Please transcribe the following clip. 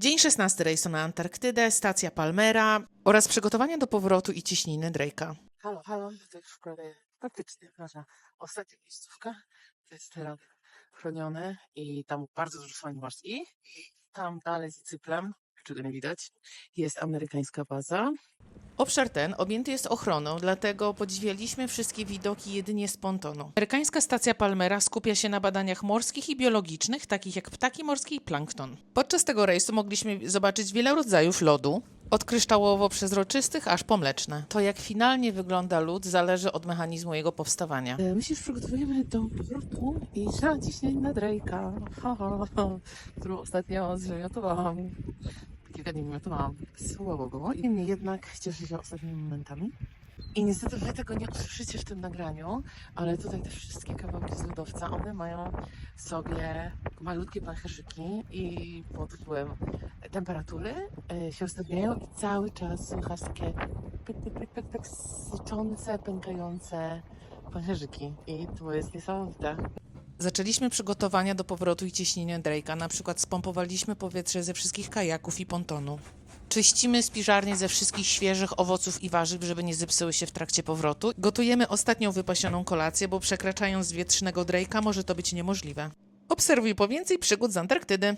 Dzień 16 rejsu na Antarktydę, stacja Palmera oraz przygotowania do powrotu i ciśniny Drake'a. Halo, halo, w szkole faktycznie nasza ostatnia miejscówka. To jest teren chroniony i tam bardzo dużo fajnych. I tam dalej z cyplem, czego nie widać, jest amerykańska baza. Obszar ten objęty jest ochroną, dlatego podziwialiśmy wszystkie widoki jedynie z pontonu. Amerykańska stacja Palmera skupia się na badaniach morskich i biologicznych, takich jak ptaki morskie i plankton. Podczas tego rejsu mogliśmy zobaczyć wiele rodzajów lodu, od kryształowo-przezroczystych aż po mleczne. To jak finalnie wygląda lód zależy od mechanizmu jego powstawania. E, My się już przygotowujemy do powrotu i trzeba ciśnień na Drake'a, ha, ha, ha, którą ostatnio zwymiotowałam. Kilka dni wymiotowałam. Słabo było. Niemniej jednak cieszę się ostatnimi momentami. I niestety wy tego nie usłyszycie w tym nagraniu, ale tutaj te wszystkie kawałki z lodowca, one mają sobie malutkie pęcherzyki i pod wpływem temperatury e, się ustawiają i cały czas słychać takie pyk, pyk, pyk, pyk, tak syczące, pękające pęcherzyki. I to jest niesamowite. Zaczęliśmy przygotowania do powrotu i ciśnienia Drake'a, na przykład spompowaliśmy powietrze ze wszystkich kajaków i pontonu. Czyścimy spiżarnię ze wszystkich świeżych owoców i warzyw, żeby nie zepsuły się w trakcie powrotu. Gotujemy ostatnią wypasioną kolację, bo przekraczając wietrznego Drake'a może to być niemożliwe. Obserwuj po więcej przygód z Antarktydy.